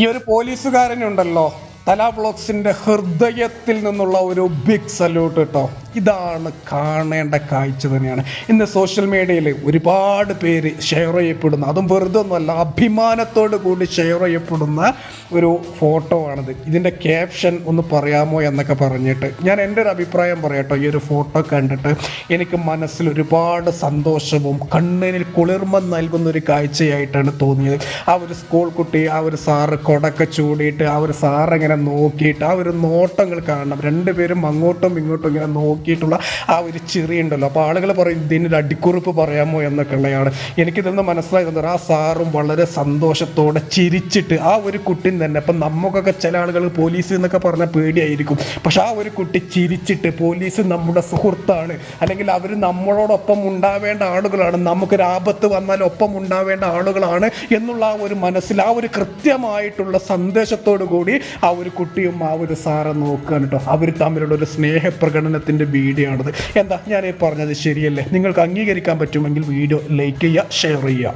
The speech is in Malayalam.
ഈ ഒരു പോലീസുകാരനുണ്ടല്ലോ. തല ബ്ലോക്സിന്റെ ഹൃദയത്തിൽ നിന്നുള്ള ഒരു ബിഗ് സല്യൂട്ട് കേട്ടോ ഇതാണ് കാണേണ്ട കാഴ്ച തന്നെയാണ്. ഇന്ന് സോഷ്യൽ മീഡിയയിൽ ഒരുപാട് പേര് ഷെയർ ചെയ്യപ്പെടുന്ന. അതും വെറുതെ ഒന്നുമല്ല അഭിമാനത്തോട് കൂടി ഷെയർ ചെയ്യപ്പെടുന്ന ഒരു ഫോട്ടോ ആണിത്. ഇതിന്റെ ക്യാപ്ഷൻ ഒന്ന് പറയാമോ എന്നൊക്കെ പറഞ്ഞിട്ട്. ഞാൻ എന്റെ ഒരു അഭിപ്രായം പറയട്ടോ ഈ ഒരു ഫോട്ടോ കണ്ടിട്ട്. എനിക്ക് മനസ്സിൽ ഒരുപാട് സന്തോഷവും കണ്ണിനിൽ കുളിർമ നൽകുന്ന ഒരു കാഴ്ചയായിട്ടാണ് തോന്നിയത്. ആ ഒരു സ്കൂൾ കുട്ടി ആ ഒരു സാറ് കൊടക്കെ ചൂടിയിട്ട് ആ ഒരു സാറ് ഇങ്ങനെ നോക്കിയിട്ട് ആ ഒരു നോട്ടങ്ങൾ കാണണം. രണ്ടുപേരും അങ്ങോട്ടും ഇങ്ങോട്ടും ഇങ്ങനെ നോക്കിയിട്ടുള്ള ആ ഒരു ചെറിയ ഉണ്ടല്ലോ. അപ്പോൾ ആളുകൾ പറയും ഇതിനൊരു അടിക്കുറിപ്പ് പറയാമോ എന്നൊക്കെ ഉള്ളതാണ്. എനിക്കിതിൽ നിന്ന് മനസ്സിലായത് ആ സാറും വളരെ സന്തോഷത്തോടെ ചിരിച്ചിട്ട് ആ ഒരു കുട്ടി തന്നെ അപ്പം നമുക്കൊക്കെ ചില ആളുകൾ പോലീസ് എന്നൊക്കെ പറഞ്ഞാൽ പേടിയായിരിക്കും. പക്ഷെ ആ ഒരു കുട്ടി ചിരിച്ചിട്ട് പോലീസ് നമ്മുടെ സുഹൃത്താണ്. അല്ലെങ്കിൽ അവർ നമ്മളോടൊപ്പം ഉണ്ടാവേണ്ട ആളുകളാണ്. നമുക്കൊരു ആപത്ത് വന്നാൽ ഒപ്പം ഉണ്ടാവേണ്ട ആളുകളാണ് എന്നുള്ള ആ ഒരു മനസ്സിൽ ആ ഒരു കൃത്യമായിട്ടുള്ള സന്ദേശത്തോടു കൂടി ആ ഒരു കുട്ടിയും ആ ഒരു സാറെ നോക്കുകയാണ് കേട്ടോ. അവർ തമ്മിലുള്ള ഒരു സ്നേഹപ്രകടനത്തിന്റെ വീഡിയോ ആണത്. എന്താ ഞാൻ ഈ പറഞ്ഞത് ശരിയല്ലേ? നിങ്ങൾക്ക് അംഗീകരിക്കാൻ പറ്റുമെങ്കിൽ വീഡിയോ ലൈക്ക് ചെയ്യുക ഷെയർ ചെയ്യുക.